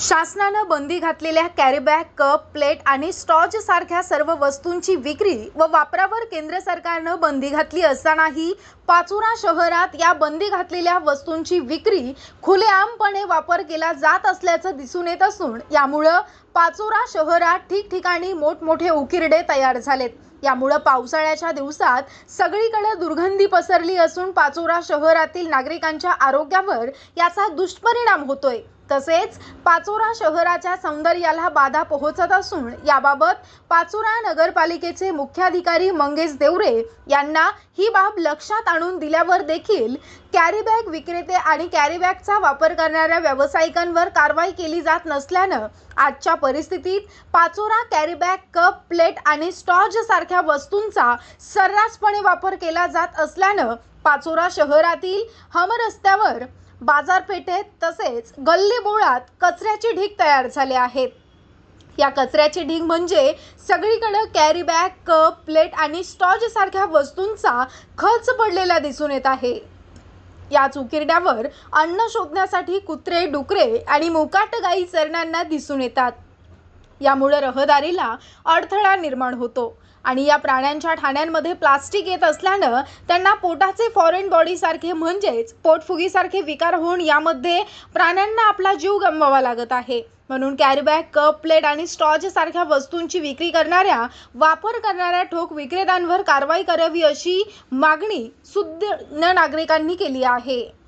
शासनानं बंदी घातलेल्या कॅरीबॅग कप प्लेट आणि स्टॉज सारख्या सर्व वस्तूंची विक्री व वापरावर केंद्र सरकारनं बंदी घातली असतानाही पाचोरा शहरात या बंदी घातलेल्या वस्तूंची विक्री खुलेआमपणे वापर केला जात असल्याचं दिसून येत असून यामुळं पाचोरा शहरात ठिकठिकाणी मोठमोठे उकिरडे तयार झालेत. यामुळं पावसाळ्याच्या दिवसात सगळीकडे दुर्गंधी पसरली असून पाचोरा शहरातील नागरिकांच्या आरोग्यावर याचा दुष्परिणाम होतोय. तसेच पाचोरा शहराच्या सौंदर्याला बाधा पोहोचत असून याबाबत पाचोरा नगरपालिकेचे मुख्याधिकारी मंगेश देवरे यांना ही बाब लक्षात आणून दिल्यावर देखील कॅरीबॅग विक्रेते आणि कॅरीबॅगचा वापर करणाऱ्या व्यावसायिकांवर कारवाई केली जात नसल्यानं आजच्या परिस्थितीत पाचोरा कॅरीबॅग कप प्लेट आणि स्टॉज सारख्या वस्तूंचा सर्रासपणे वापर केला जात असल्यानं पाचोरा शहरातील हम रस्त्यावर बाजारपेठेत तसेच गल्ली बोळात कचऱ्याचे ढीग तयार झाले आहेत या कचऱ्याचे ढीग म्हणजे सगळीकडं कॅरी बॅग कप प्लेट आणि स्टॉज सारख्या वस्तूंचा खर्च पडलेला दिसून येत आहे. या चुकिरड्यावर अन्न शोधण्यासाठी कुत्रे डुकरे आणि मुकाट गाई चरणांना दिसून येतात. यामुळे रहदारीला अडथळा निर्माण होतो. आणि या प्राण्यांच्या ठाण्यांमध्ये प्लास्टिक येत असल्यानं त्यांना पोटाचे फॉरेन बॉडीसारखे म्हणजेच पोटफुगीसारखे विकार होऊन यामध्ये प्राण्यांना आपला जीव गमवावा लागत आहे. म्हणून कॅरीबॅग कप प्लेट आणि स्टॉज सारख्या वस्तूंची विक्री करणाऱ्या वापर करणाऱ्या ठोक विक्रेत्यांवर कारवाई करावी अशी मागणी सुज्ञ नागरिकांनी केली आहे.